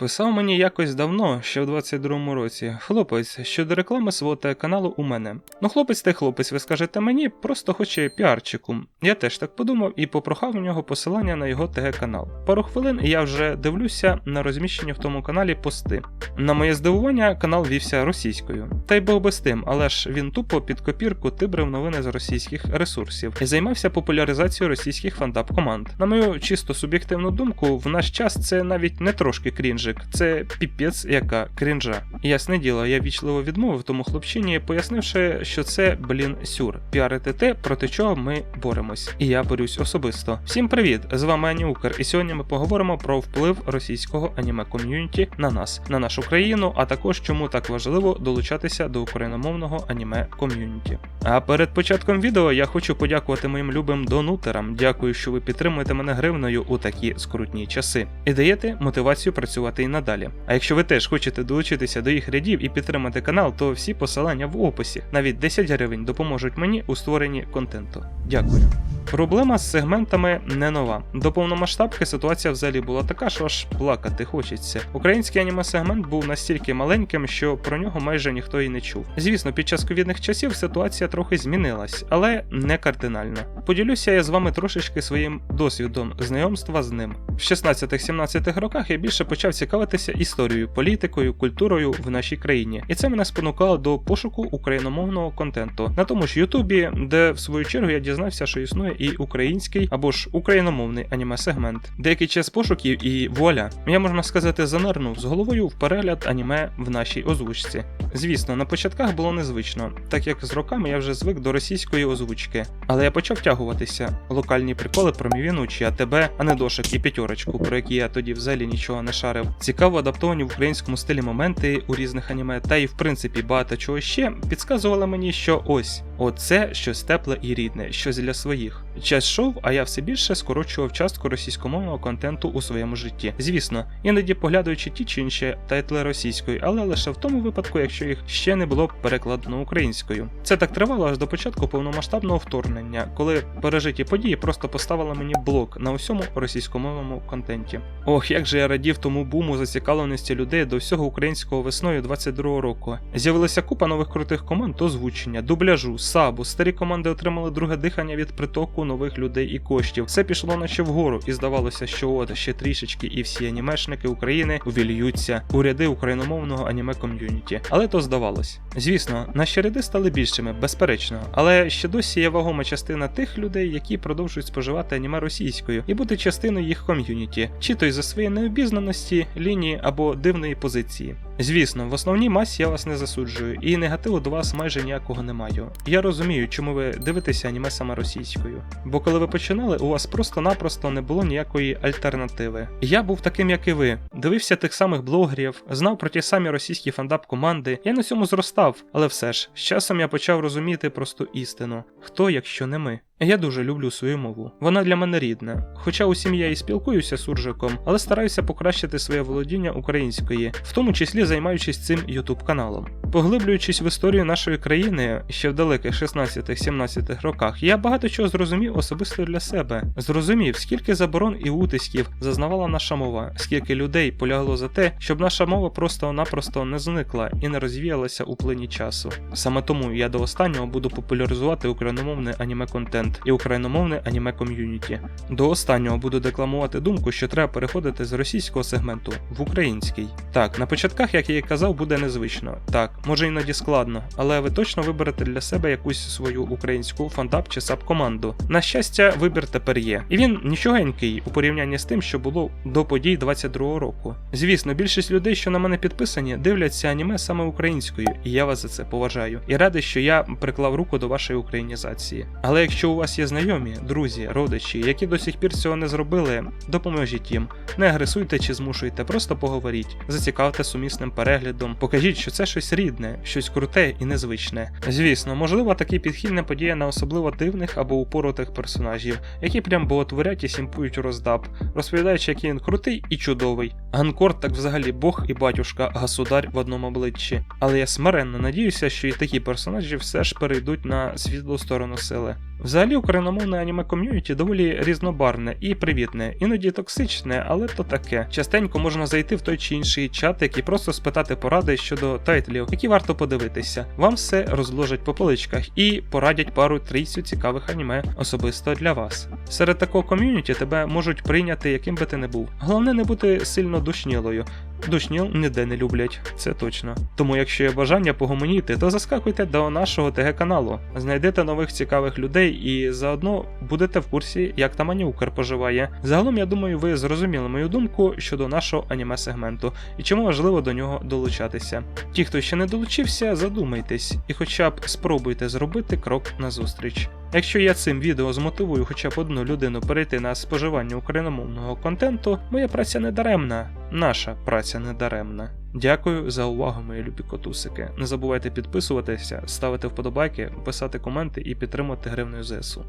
Писав мені якось давно, ще в 22-му році, хлопець щодо реклами свого телеканалу у мене. Ну, хлопець та хлопець, ви скажете мені, просто хоче піарчику. Я теж так подумав і попрохав у нього посилання на його ТГ канал. Пару хвилин я вже дивлюся на розміщені в тому каналі пости. На моє здивування, канал вівся російською. Та й Бог би з тим, але ж він тупо під копірку тибрив новини з російських ресурсів і займався популяризацією російських фандап команд. На мою чисто суб'єктивну думку, в наш час це навіть не трошки крінжик, це піпець яка крінжа. Ясне діло, я вічливо відмовив тому хлопчині, пояснивши, що це, блін, сюр. Піарити те, проти чого ми боремось. І я борюсь особисто. Всім привіт! З вами Аніукер, і сьогодні ми поговоримо про вплив російського аніме ком'юніті на нас, на нашу країну, а також чому так важливо долучатися до україномовного аніме ком'юніті. А перед початком відео я хочу подякувати моїм любим донутерам. Дякую, що ви підтримуєте мене гривною у такі скрутні часи і даєте мотивацію працювати і надалі. А якщо ви теж хочете долучитися до їх рядів і підтримати канал, то всі посилання в описі. Навіть 10 гривень допоможуть мені у створенні контенту. Дякую. Проблема з сегментами не нова. До повномасштабки ситуація взагалі була така, що аж плакати хочеться. Український аніме-сегмент був настільки маленьким, що про нього майже ніхто і не чув. Звісно, під час ковідних часів ситуація трохи змінилась, але не кардинально. Поділюся я з вами трошечки своїм досвідом знайомства з ним. В 16-17 роках я більше почав цікавитися історією, політикою, культурою в нашій країні, і це мене спонукало до пошуку україномовного контенту на тому ж Ютубі, де в свою чергу я дізнався, що існує і український або ж україномовний аніме-сегмент. Деякий час пошуків і вуаля, я можна сказати, занирнув з головою в перегляд аніме в нашій озвучці. Звісно, на початках було незвично, так як з роками я вже звик до російської озвучки, але я почав тягуватися. Локальні приколи про Мівіну чи АТБ, а не дошик і п'ятерочку, про які я тоді взагалі нічого не шарив. Цікаво адаптовані в українському стилі моменти у різних аніме, та й в принципі багато чого ще підказували мені, що ось оце щось тепле і рідне, щось для своїх. Час йшов, а я все більше скорочував частку російськомовного контенту у своєму житті. Звісно, іноді поглядаючи ті чи інші тайтли російської, але лише в тому випадку, якщо їх ще не було перекладено українською. Це так тривало аж до початку повномасштабного вторгнення, коли пережиті події просто поставили мені блок на усьому російськомовному контенті. Ох, як же я радів тому буму зацікавленості людей до всього українського весною 22-го року. З'явилася купа нових крутих команд озвучення, дубляжу, сабу. Старі команди отримали друге дихання від притоку нових людей і коштів. Все пішло наче вгору, і здавалося, що от ще трішечки, і всі анімешники України увільються у ряди україномовного аніме ком'юніті. Але то здавалось. Звісно, наші ряди стали більшими, безперечно, але ще досі є вагома частина тих людей, які продовжують споживати аніме російською і бути частиною їх ком'юніті, чи то й за своєї необізнаності, лінії або дивної позиції. Звісно, в основній масі я вас не засуджую, і негативу до вас майже ніякого не маю. Я розумію, чому ви дивитеся аніме саме російською. Бо коли ви починали, у вас просто-напросто не було ніякої альтернативи. Я був таким, як і ви, дивився тих самих блогерів, знав про ті самі російські фандап-команди, я на цьому зростав, але все ж, з часом я почав розуміти просту істину: хто, якщо не ми. Я дуже люблю свою мову. Вона для мене рідна. Хоча у сім'ї я і спілкуюся з суржиком, але стараюся покращити своє володіння української, в тому числі займаючись цим ютуб каналом. Поглиблюючись в історію нашої країни ще в далеких 16-17 роках, я багато чого зрозумів особисто для себе. Зрозумів, скільки заборон і утисків зазнавала наша мова, скільки людей полягло за те, щоб наша мова просто-напросто не зникла і не розвіялася у плині часу. Саме тому я до останнього буду популяризувати україномовний аніме контент і україномовне аніме ком'юніті. До останнього буду декламувати думку, що треба переходити з російського сегменту в український. Так, на початках, як я і казав, буде незвично. Так, може іноді складно, але ви точно виберете для себе якусь свою українську фандап чи саб команду. На щастя, вибір тепер є. І він нічогенький у порівнянні з тим, що було до подій 22-го року. Звісно, більшість людей, що на мене підписані, дивляться аніме саме українською, і я вас за це поважаю. І радий, що я приклав руку до вашої українізації. Але якщо у вас є знайомі, друзі, родичі, які до сих пір цього не зробили, допоможіть їм. Не агресуйте чи змушуйте, просто поговоріть, зацікавте сумісним переглядом, покажіть, що це щось рідне, щось круте і незвичне. Звісно, можливо, такий підхід не подіє на особливо дивних або упоротих персонажів, які прям боготворять і сімпують роздаб, розповідаючи, який він крутий і чудовий. Ганкор так взагалі Бог і батюшка, государь в одному обличчі. Але я смиренно надіюся, що і такі персонажі все ж перейдуть на світлу сторону сили. Взагалі, україномовне аніме ком'юніті доволі різнобарне і привітне, іноді токсичне, але то таке. Частенько можна зайти в той чи інший чатик і просто спитати поради щодо тайтлів, які варто подивитися. Вам все розложать по поличках і порадять пару трійцю цікавих аніме особисто для вас. Серед такого ком'юніті тебе можуть прийняти, яким би ти не був. Головне не бути сильно душнілою. Душніл ніде не люблять, це точно. Тому, якщо є бажання погомоніти, то заскакуйте до нашого ТГ каналу, знайдете нових цікавих людей і заодно будете в курсі, як там Аніукер поживає. Загалом, я думаю, ви зрозуміли мою думку щодо нашого аніме сегменту і чому важливо до нього долучатися. Ті, хто ще не долучився, задумайтесь і хоча б спробуйте зробити крок назустріч. Якщо я цим відео змотивую хоча б одну людину перейти на споживання україномовного контенту, моя праця не даремна, наша праця не даремна. Дякую за увагу, мої любі котусики. Не забувайте підписуватися, ставити вподобайки, писати коменти і підтримувати гривною ЗСУ.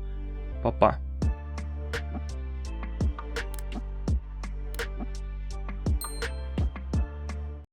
Па-па!